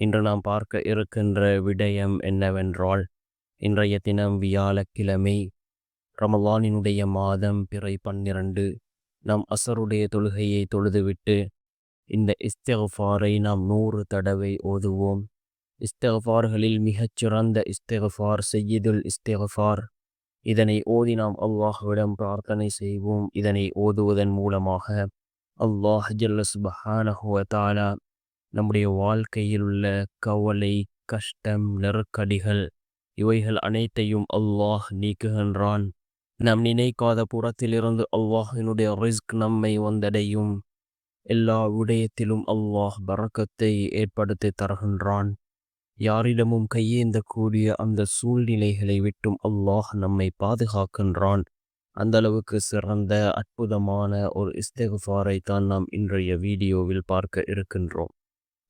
இன்று நாம் பார்க்க இருக்கின்ற விடயம் என்னவென்றால் இன்றைய தினம் வியாழக்கிழமை ரமலானினுடைய மாதம் பிறை பன்னிரண்டு. நாம் அசருடைய தொழுகையை தொழுதுவிட்டு இந்த இஸ்தெஃபாரை நாம் நூறு தடவை ஓதுவோம். இஸ்தெஃபார்களில் மிகச்சிறந்த இஸ்தெஃபார் செய்யிதுல் இஸ்தெஃபார் இதனை ஓதி நாம் அல்லாஹ்விடம் பிரார்த்தனை செய்வோம். இதனை ஓதுவதன் மூலமாக அல்லாஹ் ஜல்லஸ் பஹானஹுவ தாலா நம்முடைய வாழ்க்கையில் உள்ள கவலை கஷ்டம் நெருக்கடிகள் இவைகள் அனைத்தையும் அல்லாஹ் நீக்குகின்றான். நாம் நினைக்காத புறத்திலிருந்து அல்லாஹினுடைய ரிஸ்க் நம்மை வந்தடையும். எல்லா விடயத்திலும் அல்லாஹ் பறக்கத்தை ஏற்படுத்தி தருகின்றான். யாரிடமும் கையேந்தக்கூடிய அந்த சூழ்நிலைகளை விட்டும் அல்லாஹ் நம்மை பாதுகாக்கின்றான். அந்த அளவுக்கு சிறந்த அற்புதமான ஒரு இஸ்தகுஃபாரை தான் நாம் இன்றைய வீடியோவில் பார்க்க இருக்கின்றோம்.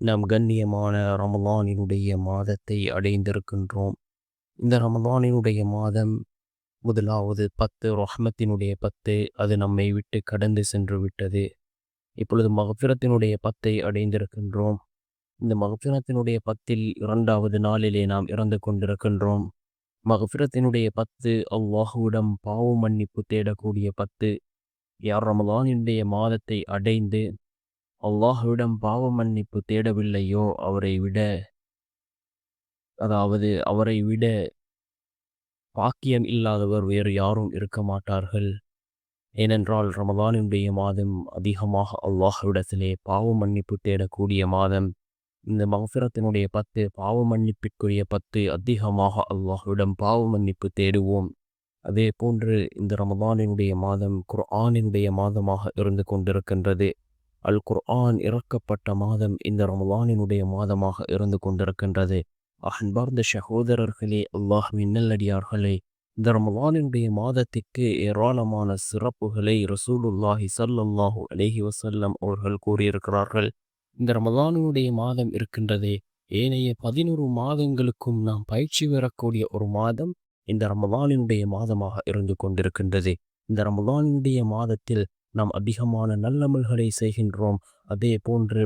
நாம் கண்ணியமான ரமலானினுடைய மாதத்தை அடைந்திருக்கின்றோம். இந்த ரமலானினுடைய மாதம் முதலாவது பத்து ரொஹமத்தினுடைய பத்து அது நம்மை விட்டு கடந்து சென்று விட்டது. இப்பொழுது மகபிரத்தினுடைய பத்தை அடைந்திருக்கின்றோம். இந்த மகபிரத்தினுடைய பத்தில் இரண்டாவது நாளிலே நாம் இறந்து கொண்டிருக்கின்றோம். மகபிரத்தினுடைய பத்து அவ்வாஹுவிடம் பாவ மன்னிப்பு தேடக்கூடிய பத்து. யார் ரமலானினுடைய மாதத்தை அடைந்து அல்லாஹுவிடம் பாவ மன்னிப்பு தேடவில்லையோ அவரை விட? அதாவது அவரை விட பாக்கியம் இல்லாதவர் வேறு யாரும் இருக்க மாட்டார்கள். ஏனென்றால் ரமதானுடைய மாதம் அதிகமாக அல்லாஹ்விடத்திலே பாவ மன்னிப்பு தேடக்கூடிய மாதம். இந்த மகசிரத்தினுடைய பத்து பாவ மன்னிப்பிற்குரிய பத்து அதிகமாக அல்லாஹ்விடம் பாவ மன்னிப்பு தேடுவோம். அதே போன்று இந்த ரமதானினுடைய மாதம் குர்ஆனினுடைய மாதமாக இருந்து கொண்டிருக்கின்றது. அல் குர்ஆன் இறக்கப்பட்ட மாதம் இந்த ரமலானினுடைய மாதமாக இருந்து கொண்டிருக்கின்றது. அன்பார்ந்த சகோதரர்களே அல்லாஹ்வின் நல்லடியார்களே இந்த ரமலானினுடைய மாதத்திற்கு ஏராளமான சிறப்புகளை ரசூலுல்லாஹி சல்லல்லாஹு அலேஹி வசல்லம் அவர்கள் கூறியிருக்கிறார்கள். இந்த ரமலானுடைய மாதம் இருக்கின்றதே. ஏனைய பதினோரு மாதங்களுக்கும் நாம் பயிற்சி பெறக்கூடிய ஒரு மாதம் இந்த ரமலானினுடைய மாதமாக இருந்து கொண்டிருக்கின்றது. இந்த ரமலானினுடைய மாதத்தில் நாம் அதிகமான நல்லமல்களை செய்கின்றோம். அதே போன்று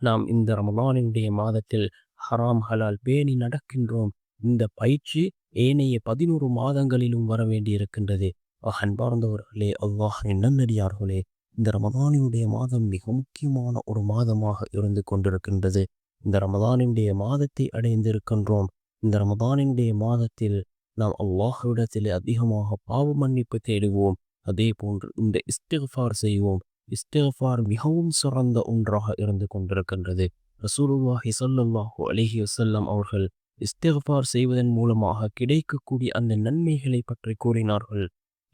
நாம் இந்த ரமலானினுடைய மாதத்தில் ஹராம் ஹலால் பேணி நடக்கின்றோம். இந்த பயிற்சி ஏனைய பதினோரு மாதங்களிலும் வர வேண்டியிருக்கின்றது. அன்பார்ந்தவர்களே அல்லாஹின் நன்னடியார்களே இந்த ரமதானினுடைய மாதம் மிக முக்கியமான ஒரு மாதமாக இருந்து கொண்டிருக்கின்றது. இந்த ரமதானினுடைய மாதத்தை அடைந்திருக்கின்றோம். இந்த ரமதானினுடைய மாதத்தில் நாம் அல்லாஹ்விடத்தில் அதிகமாக பாவ மன்னிப்பு தேடுவோம். அதே போன்று இந்த இஸ்திஃபார் செய்வோம். இஸ்திஃபார் மிகவும் சிறந்த ஒன்றாக இருந்து கொண்டிருக்கின்றது. ரசூலுல்லாஹி சல்லாஹூ அலிஹி வசல்லம் அவர்கள் இஸ்திஃபார் செய்வதன் மூலமாக கிடைக்கக்கூடிய அந்த நன்மைகளை பற்றி கூறினார்கள்.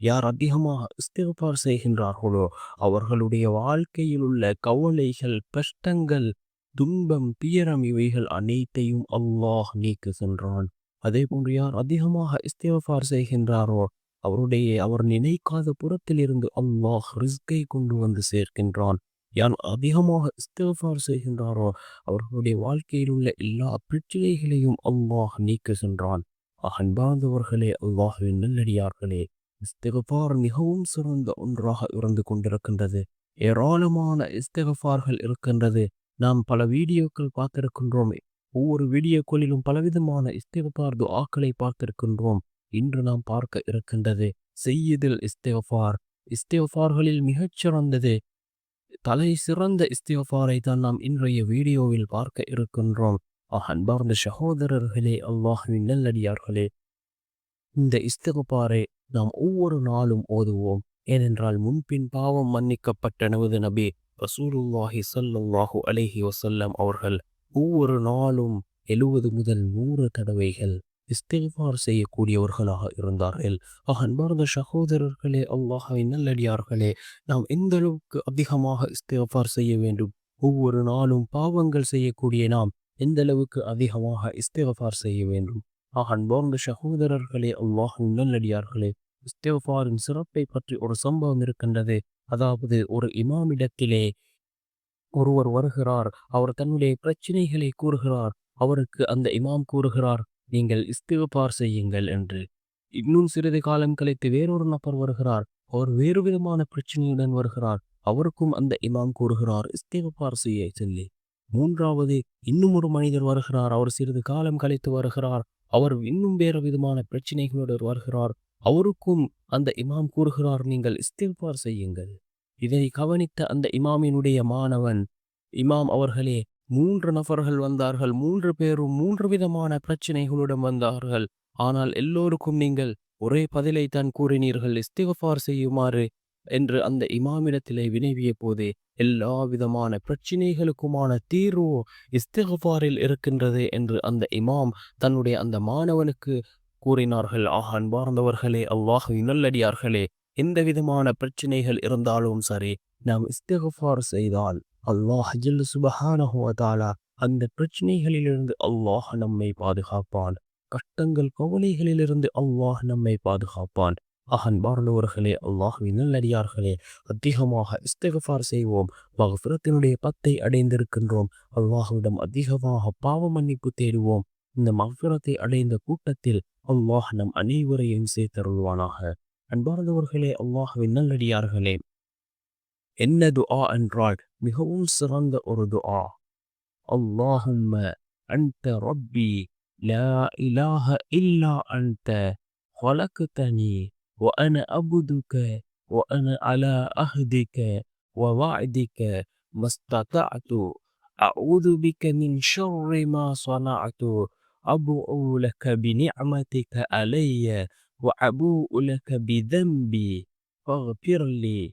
யார் அதிகமாக இஸ்திஃபார் செய்கின்றார்களோ அவர்களுடைய வாழ்க்கையில் உள்ள கவலைகள் கஷ்டங்கள் துன்பம் பியரம் இவைகள் அனைத்தையும் அல்லாஹ் நீக்குகின்றான் அதே போன்று யார் அதிகமாக இஸ்திஃபார் செய்கின்றாரோ அவருடைய அவர் நினைக்காத புறத்திலிருந்து அல்லாஹ் ரிஸ்கை கொண்டு வந்து சேர்க்கின்றான். யான் அதிகமாக இஸ்திஃபார் செய்கின்றாரோ அவர்களுடைய வாழ்க்கையில் உள்ள எல்லா பிரச்சனைகளையும் அல்லாஹ் நீக்குகின்றான் அன்பார்ந்தவர்களே அல்லாஹுவின் நல்லடியார்களே இஸ்திகஃபார் மிகவும் சிறந்த ஒன்றாக இருந்து கொண்டிருக்கின்றது. ஏராளமான இஸ்திகஃபார்கள் இருக்கின்றது. நாம் பல வீடியோக்கள் பார்த்திருக்கின்றோம் ஒவ்வொரு வீடியோக்களிலும் பலவிதமான இஸ்தகபார் துஆக்களை பார்த்திருக்கின்றோம். இன்று நாம் பார்க்க இருக்கின்றது. செய்யதில் இஸ்தேஃபார். இஸ்தேஃபார்களில் மிகச்சிறந்தது தலை சிறந்த இஸ்திஃபாரை தான் நாம் இன்றைய வீடியோவில் பார்க்க இருக்கின்றோம். அன்பார்ந்த சகோதரர்களே அல்லாஹுவின் நல்லடியார்களே. இந்த இஸ்திகுபாரை நாம் ஒவ்வொரு நாளும் ஓதுவோம். ஏனென்றால் முன்பின் பாவம் மன்னிக்கப்பட்ட நமது நபி ரசூலுல்லாஹி ஸல்லல்லாஹு அலேஹி வசல்லம் அவர்கள் ஒவ்வொரு நாளும் எழுவது முதல் நூறு தடவைகள் இஸ்திஃபார் செய்யக்கூடியவர்களாக இருந்தார்கள். ஆக அன்பார்ந்த சகோதரர்களே அல்லாஹாவை நல்லடியார்களே நாம் எந்த அளவுக்கு அதிகமாக இஸ்திஃபார் செய்ய வேண்டும்? ஒவ்வொரு நாளும் பாவங்கள் செய்யக்கூடிய நாம் எந்த அளவுக்கு அதிகமாக இஸ்திஃபார் செய்ய வேண்டும்? ஆக அன்பார்ந்த சகோதரர்களே அல்லாஹின் நல்லடியார்களே இஸ்திஃபாரின் சிறப்பை பற்றி ஒரு சம்பவம் இருக்கின்றது. அதாவது ஒரு இமாமிடத்திலே ஒருவர் வருகிறார். அவர் தன்னுடைய பிரச்சனைகளை கூறுகிறார். அவருக்கு அந்த இமாம் கூறுகிறார் நீங்கள் இஸ்திகபார் செய்யுங்கள் என்று. இன்னும் சிறிது காலம் கழித்து வேறொரு நபர் வருகிறார். அவர் வேறு விதமான பிரச்சனையுடன் வருகிறார். அவருக்கும் அந்த இமாம் கூறுகிறார் இஸ்திகபார் செய்ய சொல்லி. மூன்றாவது இன்னும் ஒரு மனிதர் வருகிறார். அவர் சிறிது காலம் கழித்து வருகிறார். அவர் இன்னும் வேறு விதமான பிரச்சனைகளுடன் வருகிறார். அவருக்கும் அந்த இமாம் கூறுகிறார் நீங்கள் இஸ்திகபார் செய்யுங்கள். இதை கவனித்த அந்த இமாமினுடைய மாணவன் இமாம் அவர்களே மூன்று நபர்கள் வந்தார்கள். மூன்று பேரும் மூன்று விதமான பிரச்சனைகளுடன் வந்தார்கள். ஆனால் எல்லோருக்கும் நீங்கள் ஒரே பதிலை தான் கூறினீர்கள். இஸ்திகஃபார் செய்யுமாறு என்று அந்த இமாமிடத்திலே வினவிய போதே எல்லா விதமான பிரச்சினைகளுக்குமான தீர்வு இஸ்திகஃபாரில் இருக்கின்றது என்று அந்த இமாம் தன்னுடைய அந்த மாணவனுக்கு கூறினார்கள். ஆக அன்பார்ந்தவர்களே அவ்வாஹ் நல்லடியார்களே எந்த விதமான பிரச்சனைகள் இருந்தாலும் சரி நாம் இஸ்திகஃபார் செய்தால் அல்லாஹ் ஜில் சுபஹானஹுவதாலா அந்த பிரச்சனைகளிலிருந்து அல்லாஹ் நம்மை பாதுகாப்பான். கஷ்டங்கள் கவலைகளிலிருந்து அல்லாஹ் நம்மை பாதுகாப்பான். அகன்பார்ந்தவர்களே அல்லாஹுவின் நல்லடியார்களே அதிகமாக இஸ்தகஃபார் செய்வோம். மகஃபிரத்தினுடைய பத்தை அடைந்திருக்கின்றோம். அல்லாஹுவிடம் அதிகமாக பாவ மன்னிப்பு தேடுவோம். இந்த மகஃபிரத்தை அடைந்த கூட்டத்தில் அல்லாஹ் நம் அனைவரையும் சேர்த்தருள்வானாக. அன்பார்ந்தவர்களே அல்லாஹுவின் நல்லடியார்களே என்ன துஆ என்றால் மிகவும் சிறந்த ஒரு துஆ அல்லாஹும்ம அன்த ரப்பி லா இலாஹ இல்லா அன்த خلقتني وأنا عبدك وأنا على عهدك ووعدك ما استطعت أعوذ بك من شر ما صنعت أبوء لك بنعمتك علي وأبوء لك بذنبي فاغفر لي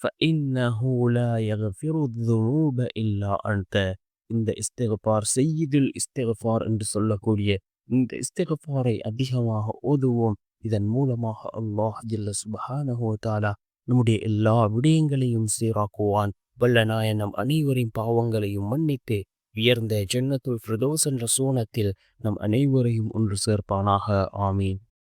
فإنه لا يغفر الذنوب إلا أنت இந்த இஸ்திகபார் செய்யுதில் இஸ்திகபார் என்று சொல்லக்கூடிய இந்த இஸ்திகபாரை அதிகமாக ஓதுவோம் இதன் மூலமாக அல்லாஹ் ஜில்ல சுபஹானஹு தாலா நம்முடைய எல்லா விடயங்களையும் சீராக்குவான் வல்ல நாயனம் அனைவரின் பாவங்களையும் மன்னித்து உயர்ந்த ஜன்னத்துல் ஃபிரதோஸ் என்ற சோனத்தில் நம் அனைவரையும் ஒன்று சேர்ப்பானாக ஆமீன்